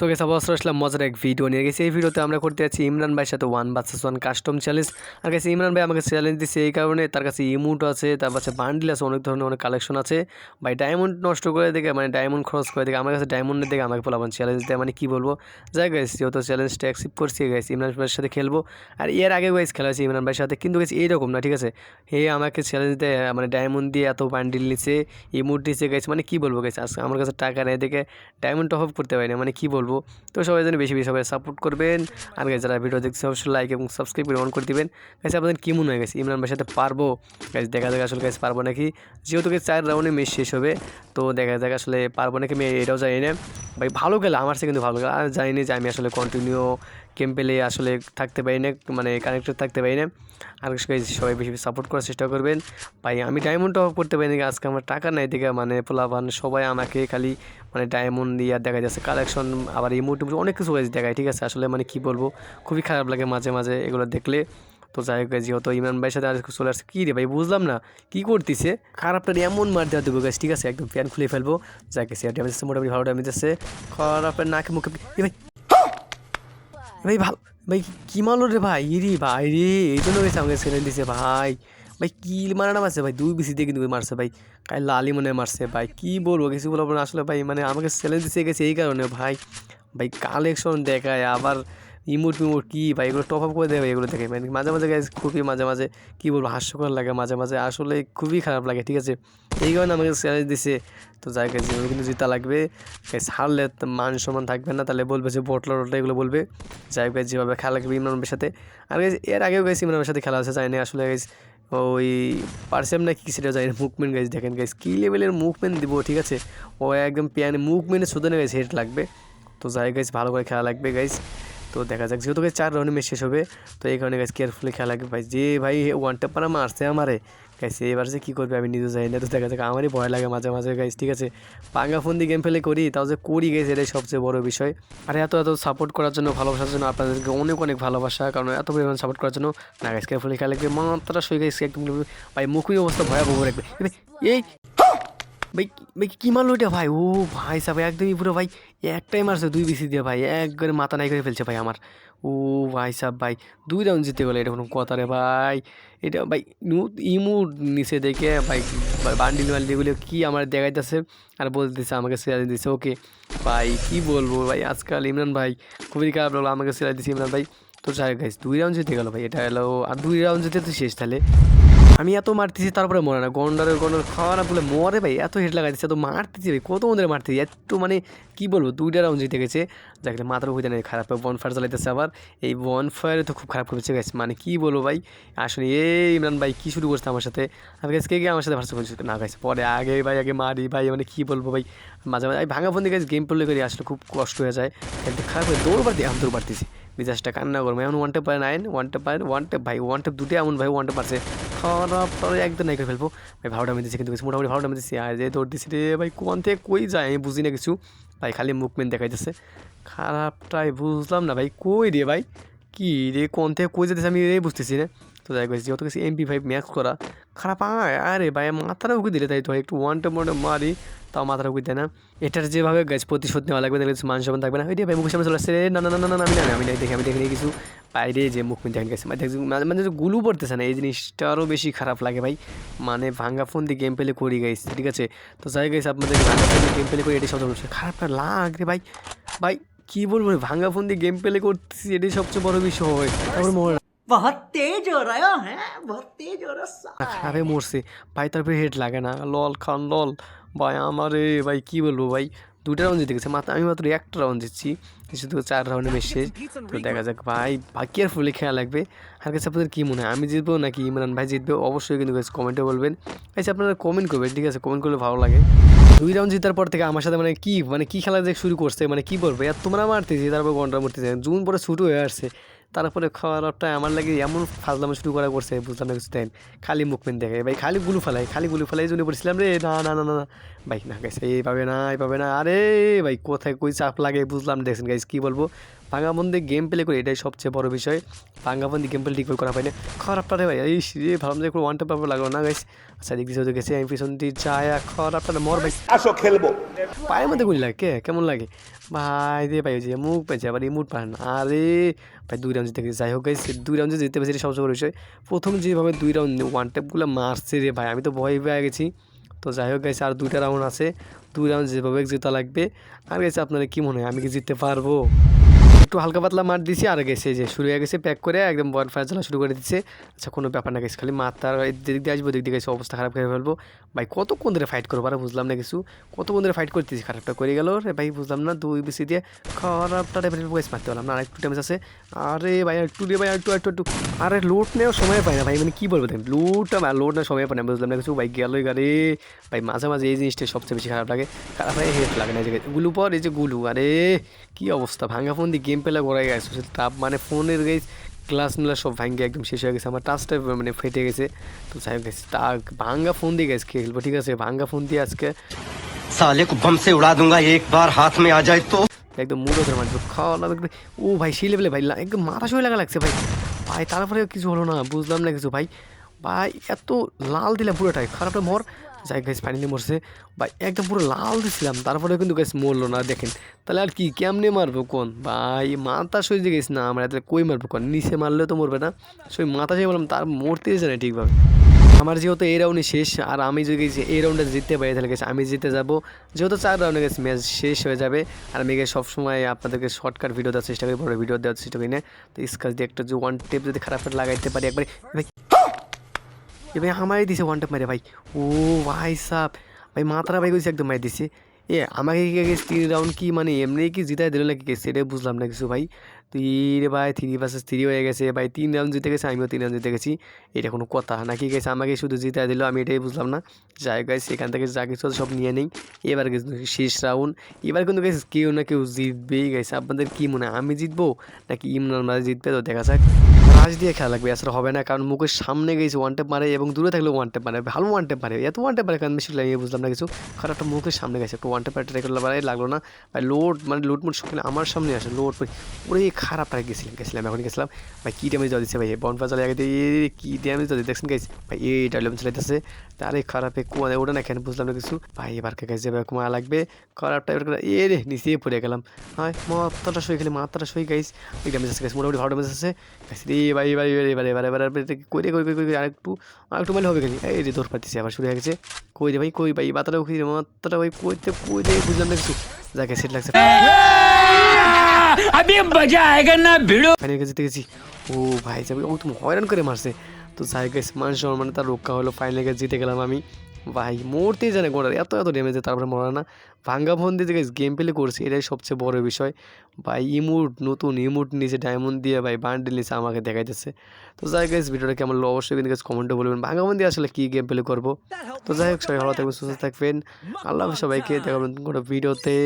So গেছে অবশ্য আসলাম মজার এক ভিডিও নিয়ে। গেছি এই ভিডিওতে আমরা করতে যাচ্ছি ইমরান ভাইয়ের সাথে ওয়ান বাচ্চাস ওয়ান কাস্টম চ্যালেঞ্জ আর কাছে ইমরান ভাই আমাকে চ্যালেঞ্জ দিচ্ছে এই কারণে। তার কাছে ইমুট আছে, তার কাছে বান্ডিল আছে, অনেক ধরনের অনেক কালেকশন আছে। ভাই ডায়মন্ড নষ্ট করে দেখে মানে ডায়মন্ড খরচ করে দেখে আমার কাছে ডায়মন্ডের দেখে আমাকে বলাবেন চ্যালেঞ্জ দেয় মানে কী বলব? যাই গেছি যেহেতু চ্যালেঞ্জটা অ্যাকসেপ্ট করছি গেছি ইমরান ভাইয়ের সাথে খেলব। আর এর আগে গেছি খেলা হয়েছে ইমরান ভাইয়ের সাথে। কিন্তু গেছি এইরকম না, ঠিক আছে? হে আমাকে চ্যালেঞ্জ দেয় মানে ডায়মন্ড দিয়ে এত বান্ডিল নিচ্ছে ইমুট নিচে গেছে মানে কী বলব গেছে আজকে আমার কাছে টাকা নেই দেখে ডায়মন্ড আপ করতে পারি না মানে কী বলব? তো সবাই যেন বেশি বেশি সবাই সাপোর্ট করবেন। আর গাছ যারা ভিডিও দেখছে অবশ্যই লাইক এবং সাবস্ক্রাইব করে অন করে দিবেন। গাছ আপনাদের কী মনে হয়ে গেছে ইমরান ভাইয়ের সাথে পারব? গাছ দেখা যাক আসলে গাছ পারব নাকি? যেহেতু চার রাউন্ডে ম্যাচ শেষ হবে, তো দেখা যাক আসলে পারব নাকি মেয়ে এটাও জানি না। ভাই, ভালো গেলে আমার সে কিন্তু ভালো গেলে আর জানি না যে আমি আসলে কন্টিনিউ গেম পেলে আসলে থাকতে পারি না মানে কানেক্টেড থাকতে পারি না। আর সবাই বেশি সাপোর্ট করার চেষ্টা করবেন। ভাই, আমি ডায়মন্ড টপ করতে পারি না, আজকে আমার টাকা নাই দেখে মানে পোলাপান সবাই আমাকে খালি মানে ডায়মন্ড দিয়ে দেখা যাচ্ছে কালেকশন আবার ইমোট অনেক কিছু হয়েছে দেখায়, ঠিক আছে? আসলে মানে কি বলব, খুবই খারাপ লাগে মাঝে মাঝে এগুলো দেখলে। তো যাই হোক যেহেতু ইমরান ভাইয়ের সাথে আজকে চলে আসছে, কী রে ভাই, বুঝলাম না, কী করতেছে? খারাপটা এমন মার দেওয়া দেবো গাছ ঠিক আছে? একদম প্যান খুলে ফেলব। যাকে সে ড্যামেজ মোটামুটি ভালো ড্যামেজ আছে। খারাপের নাকে মুখে ভাই ভাই ভালো ভাই, কি মারলো রে ভাই? ইরি ভাই রে, এই জন্য বেশি আমাকে ছেড়ে দিছে ভাই। ভাই, কি মারানো মারছে ভাই? দুই বিসি দিয়ে কিন্তু মারছে ভাই। কাল লালি মনে মারছে ভাই। কি বলব, কিছু বলব না আসলে ভাই মানে আমাকে চ্যালেঞ্জ দিছে গেছে এই কারণে ভাই। ভাই কালেকশন দেখায়, আবার ইমোট মিমোট কী ভাই এগুলো টপ আপ করে দেয় ভাই এগুলো দেখে। মানে মাঝে মাঝে গাইজ খুবই মাঝে মাঝে কী বলব হাস্যকর লাগে মাঝে মাঝে। আসলে খুবই খারাপ লাগে ঠিক আছে? এই কারণে আমাকে চ্যালেঞ্জ দিছে। তো যাই গাইজ এগুলো কিন্তু জিতা লাগবে। গাইজ হারলে মান সম্মান থাকবে না তাহলে বলবে যে বটলা টটলা এগুলো বলবে। যাই guys, যেভাবে খেলা লাগবে ইমরানের সাথে। আর গাইজ এর আগেও গেছি ইমরানের সাথে খেলা আছে জানি আসলে গাইজ ওই পার্সেম না কি সেটা জানি মুভমেন্ট গাইজ দেখেন গাইজ কী লেভেলের মুভমেন্ট দিব ঠিক আছে? ও একদম প্যান মুভমেন্টে শুধু না গাইজ হেড লাগবে। তো যাই গাইজ ভালো করে খেলা লাগবে গাইজ তো দেখা যাক, যেহেতু চার রাউন্ডে ম্যাচ শেষ হবে, তো এই কারণে গাইজ কেয়ারফুলি খেলা ভাই, যে ভাই ওয়ান ট্যাপ পারা মারছে আমারে গাইজ এবার যে কী করবে আমি নিজে জানি না, তো দেখা যাক, আমারই ভয় লাগে মাঝে মাঝে গাইজ ঠিক আছে? পাঙ্গা ফোন দিয়ে গেম ফেলে করি, তাও যে করি গেছে এটাই সবচেয়ে বড় বিষয়। আর এত এত সাপোর্ট করার জন্য, ভালোবাসার জন্য আপনাদেরকে অনেক অনেক ভালোবাসা, কারণ এত পরিমাণ সাপোর্ট করার জন্য, না গাইজ কেয়ারফুলি খেলা লাগবে মাত্রা সই গাইজ একদম ভাই মুখই অবস্থা ভয়াবহ রাখবে। এই ভাই ভাই, কি মারলো এটা ভাই? ও ভাই সাহেব, একদমই পুরো ভাই, একটাই মারছে দুই বিসি দিয়ে ভাই, একবারে মাথা নাই করে ফেলছে ভাই আমার। ও ভাই সাহেব ভাই, দুই রাউন্ড জিতে গেলো, এটা কোনো কথা রে ভাই। এটা ভাই, ইমু নিচে দেখে ভাই বান্ডিল বান্ডিল এগুলো কী আমার দেখাইতেছে আর বলতেছে, আমাকে সেলাই দিছে। ওকে, ভাই, কি বলব ভাই? আজকাল ইমরান ভাই, খুবই খারাপ লাগল, আমাকে সেলাই দিছে ইমরান ভাই। তো যাই গাইস দুই রাউন্ড জিতে গেলো ভাই, এটা হলো, আর দুই রাউন্ড জিতে তো শেষ তাহলে। আমি এত মারতেছি, তারপরে মরে না। গন্ডারের গন্ডার খাওয়া না বলে মরে ভাই, এত হেড লাগাইতেছে, এত মারতেছি ভাই, কত মন্দিরে মারতেছি, একটু মানে কি বলব, দুইটা রাউন্ড জিতে গেছে। যাকে মাথার উপরে নেই, খারাপ বন ফায়ার চালাইতেছে আবার। এই বন ফায়ারে তো খুব খারাপ করেছে গেছে মানে কি বলব ভাই, আসলে এই ইমরান ভাই কি শুরু করছে আমার সাথে? আর গেছে কে কে আমার সাথে ভার্সা করছে? না গেছে পরে আগে ভাই, আগে মারি ভাই মানে কি বলব ভাই, মাঝে মাঝে আমি ভাঙা ফোন দিয়ে গেছে গেম প্লে করি আসলে খুব কষ্ট হয়ে যায়। একটু খারাপ হয়ে দৌড় বাড়তি আমি দৌড় বাড়তেছি মিজাজটা কান্না করব। এমন ওয়ান টেপ পারে নাইন ওয়ান টেপ পারে ওয়ান টেপ ভাই ওয়ান টেপ দুটো এমন, ভাই ওয়ান টেপ পারছে। খারাপ পরে একদম নাই করে ফেলব। ভাই, ভালোটা মেরেছি কিন্তু কিছু, মোটামুটি ভালোটা মেরেছি আর যে দৌড় দিছি রে, ভাই, কোন থেকে কই যায় আমি বুঝি না কিছু। ভাই, খালি মুভমেন্ট দেখাই দেখাইতেছে। খারাপটাই বুঝলাম না, ভাই, কই রে, ভাই? কী রে, কোন থেকে কই যেতেছে আমি এই বুঝতেছি না। তো যাই গেছি যেহেতু গেছি এমপি ফাইভ ম্যাক্স করা, খারাপ, আয়, আরে ভাই মাথাটা উকি দিলে তাই তো একটু ওয়ান টু মোটে মারি, তাও মাথাটা উকি দেয় না। এটার যেভাবে গাছ প্রতিশোধ নেওয়া লাগবে, দেখলে মান সম্মান থাকবে না। ওই ভাই, মুখের সামনে চলে আসছে না না না না আমি জানি, আমি দেখি আমি দেখি কিছু। বাইরে যে মুখ দেখেন গেছে মানে মাঝে মাঝে গুলু পড়তেছে না, এই জিনিসটা আরও বেশি খারাপ লাগে ভাই। মানে ভাঙ্গা ফোন দিয়ে গেম প্লে করি গাইছে ঠিক আছে? তো যাই গেছে আপনাদের ভাঙ্গা ফোন দিয়ে গেম প্লে করি, এটাই সবচেয়ে। খারাপটা লাগ রে ভাই। ভাই, কী বলব ভাঙ্গা ফোন দিয়ে গেম প্লে করতেছি, এটাই সবচেয়ে বড় বিষয় মনে बहुत तेज हो रहा है बहुत तेज हो रहा है খারাপে মরছে ভাই তারপরে হেড লাগে না লল খান লল ভাই আমারে ভাই কি বলবো ভাই দুটা রাউন্ড জিতে গেছে মাত্র আমি মাত্র একটা রাউন্ড দিচ্ছি শুধু চার রাউন্ডে ম্যাচ শেষ তো দেখা যাক ভাই ভাই কেয়ারফুলি খেলা লাগবে আর কাছে আপনাদের কী মনে হয় আমি জিতবো নাকি ইমরান ভাই জিতবে অবশ্যই কিন্তু কমেন্টে বলবেন আচ্ছা আপনারা কমেন্ট করবেন ঠিক আছে কমেন্ট করলে ভালো লাগে দুই রাউন্ড জিতার পর থেকে আমার সাথে মানে কি মানে কি খেলা যে শুরু করছে মানে কি বলবো আর তোমরা মারতেছি তারপর ঘন্টা মারতেছে জুন পরে ছুটু হয়ে আসছে তারপরে খাওয়ার খাওয়ারটা আমার লাগে এমন ফাজলামো শুরু করা করছে, বুঝলাম না কিছু টাইম খালি মুখমেন দেখে। ভাই, খালি গুলু ফেলাই, খালি গুলু ফেলাই জন্য পড়ছিলাম রে, না না না না ভাই, না গাইছে এই পাবে না এই পাবে না। আরে ভাই, কোথায়, কই চাপ লাগে, বুঝলাম দেখছেন গাইস কী বলব? ভাঙ্গাবন্দি গেম প্লে করে এটাই সবচেয়ে বড় বিষয়। ভাঙ্গাবন্দি গেম প্লে ঠিক করে করা পাই না। খারাপটা রে ভাই এই রে ভাবলাম যে ওয়ান টাইপ লাগল না গাইস আচ্ছা দিক দিয়ে গেছে আমি পিছন দিয়ে চায় খারাপটা মর ভাই। আসো খেলব। পায়ের মধ্যে গুলি লাগে কে? কেমন লাগে? ভাই রে ভাই যে মুখ পেয়েছে আবার ইমুট পায় না। আরে ভাই দুই রাউন্ড জিতে গেছে। যাই হোক গাইস দুই রাউন্ড জিতে পেরেছি এটা সবচেয়ে বড় বিষয়। প্রথম যেভাবে দুই রাউন্ড ওয়ান মারছে রে ভাই আমি তো ভয় পেয়ে গেছি। তো যাই হোক গাইছে আর দুইটা রাউন্ড আছে। দুই রাউন্ড যেভাবে জেতা লাগবে। আর গেছে আপনারা কি মনে হয় আমি কি জিততে পারব? একটু হালকা পাতলা মার দিছি, আর গেছে যে শুরু হয়ে গেছে প্যাক করে একদম বল ফায়ার চালা শুরু করে দিচ্ছে। আচ্ছা কোনো ব্যাপার না গেছে খালি মাথার দিক দিয়ে আসব, দিক দিয়ে গেছে, অবস্থা খারাপ করে ফেলব। ভাই কতক্ষণ ধরে ফাইট করব, আর বুঝলাম না কিছু। কতক্ষণ ধরে ফাইট করতেছি, খারাপটা করে গেল রে ভাই, বুঝলাম না, দুই বেশি দিয়ে। খারাপটা রেফারি বয়স মারতে পারলাম না আর একটু ড্যামেজ আছে। আরে ভাই, একটু রে ভাই, একটু একটু একটু। আরে লোড নেওয়ার সময় পাই না ভাই মানে কী বলব দেখ লোডটা লোড নেওয়ার সময় পাই না, বুঝলাম না কিছু। ভাই, গেলোই গাড়ি ভাই, মাঝে মাঝে এই জিনিসটা সবচেয়ে বেশি খারাপ লাগে। খারাপ হয় হেড লাগে না এই জায়গায়। গুলু পর এই যে গুলু, আরে কি অবস্থা ভাঙা ফোন দিয়ে গেম টেম্পেলা গড়াই গেছে তাপ মানে ফোনের গেছে গ্লাস মিলা সব ভাঙ্গে একদম শেষ হয়ে গেছে। আমার টাচটা মানে ফেটে গেছে। তো যাই হোক তা ভাঙ্গা ফোন দিয়ে গেছে খেলব? ঠিক আছে ভাঙ্গা ফোন দিয়ে আজকে। সালে কো বম সে উড়া দুঙ্গা একবার হাত মে আ যায় তো একদম মুড়ো ধরে মারবে খাওয়া লাগবে ও ভাই সেই লেভেলে ভাই একদম মাথা সই লাগা লাগছে ভাই। ভাই তারপরে কিছু হলো না বুঝলাম না কিছু ভাই। ভাই এত লাল দিলে পুরোটাই খারাপটা মোর। যাই গাইস ফাইনালি মরছে। ভাই, একদম পুরো লাল দিছিলাম। তারপরে কিন্তু গাইস মরলো না, দেখেন। তাহলে আর কি, কেমনে মারবো কোন? ভাই, মাথা সই গেছি না, আমরা তাহলে কই মারবো কোন? নিচে মারলেও তো মরবে না। সই মাথা সই বললাম, তার মরতেই জানে ঠিকভাবে। আমার যেহেতু এই রাউন্ডে শেষ, আর আমি যদি গেছি এই রাউন্ডে জিততে পারি, তাহলে গেছি আমি জিতে যাব। যেহেতু চার রাউন্ডে গেছি ম্যাচ শেষ হয়ে যাবে, আর আমি গেছি সবসময় আপনাদেরকে শর্টকাট ভিডিও দেওয়ার চেষ্টা করি, বড় ভিডিও দেওয়ার চেষ্টা করি না। তো স্কাচ দিয়ে একটা যে ওয়ান টেপ যদি খারাপ লাগাইতে পারি, একবারে এ ভাই আমারই দিছে ওয়ান টেপ মারে ভাই ও ভাই সাপ ভাই মাথাটা ভাই গেছে একদম মারি দিছে এ আমাকে কি তিন রাউন্ড কি মানে এমনি কি জিতাই দিল নাকি গেছে সেটাই বুঝলাম না কিছু ভাই রে ভাই থ্রি ভার্সেস থ্রি হয়ে গেছে। ভাই, তিন রাউন্ড জিতে গেছে, আমিও তিন রাউন্ড জিতে গেছি। এটা কোনো কথা। নাকি গেছে আমাকে শুধু জিতাই দিল, আমি এটাই বুঝলাম না। যাই গাইছে এখান থেকে যা কিছু সব নিয়ে নেই। এবার গেছে শেষ রাউন্ড এবার কিন্তু গেছে কেউ না কেউ জিতবেই গেছে আপনাদের কী মনে হয়, আমি জিতবো? নাকি ইমরান মাঝে জিতবে? তো দেখা যাক। রাজ দিয়ে খেলা লাগবে, আসলে হবে না। কারণ মুখের সামনে গেছে ওয়ান টেপ মারে এবং দূরে থাকলে ওয়ান টেপ মারে। ভালো ওয়ান টেপ মারে। এত ওয়ান টেপ মারে কারণ বেশি লাগিয়ে বুঝলাম না কিছু। খারাপ একটা মুখের সামনে গেছে একটু ওয়ান টেপ মারে ট্রাই করলে লাগল না। ভাই লোড মানে লোড মোড সকালে আমার সামনে আসে লোড ওরে খারাপ টাই গেছিলাম গেছিলাম, এখন গেছিলাম। ভাই, কী ড্যামেজ দেওয়া দিচ্ছে ভাই? বন ফাজালে আগে কী ড্যামেজ দেওয়া দেখছেন গাইছে ভাই, এই ডায়লম চালাইতেছে। তারে খারাপে কুয়া ওটা না কেন বুঝলাম না কিছু। ভাই, এবার কে গাইছে এবার কুয়া লাগবে। খারাপ টাইপের করে এ রে নিচে পড়ে গেলাম। হয় মাথাটা সই, খেলে মাথাটা সই গাইস ওই ড্যামেজ আছে গাইস মোটামুটি ভালো ড্যামেজ আছে। গাইস রে ভাই ভাই এবার এবার এবার এবার কই রে, কই কই কই আরেকটু আরেকটু মাইলে হবে খালি এই রে, দৌড় পাচ্ছি আবার শুরু হয়ে গেছে। কই রে ভাই, কই ভাই মাথাটা কই রে মাথাটা ভাই, কইতে কই রে বুঝলাম না কিছু। যাকে সেট লাগছে। ও ভাই সাহেব ও তুমি হয়রান করে মারছে তো যাই জায়গায় মান সম্মানে তার রক্ষা হলো ফাইনাল কাছে জিতে গেলাম আমি ভাই মরতেই জানে গোড়ার এত এত ড্যামেজ তারপরে মরা না ভাঙ্গা ফোন দিয়ে গেছে গেম প্লে করছে এটাই সবচেয়ে বড় বিষয় ভাই ইমুট নতুন ইমুট নিয়েছে ডায়মন্ড দিয়ে ভাই বান্ডেল নিয়েছে আমাকে দেখাইতেছে তো যাই গাইস ভিডিওটা কেমন অবশ্যই কিন্তু গাছ কমেন্টে বলবেন ভাঙ্গা ফোন দিয়ে আসলে কী গেম প্লে করব তো যাই হোক সবাই ভালো থাকবেন সুস্থ থাকবেন আল্লাহ সবাইকে দেখাবেন কোনো ভিডিওতে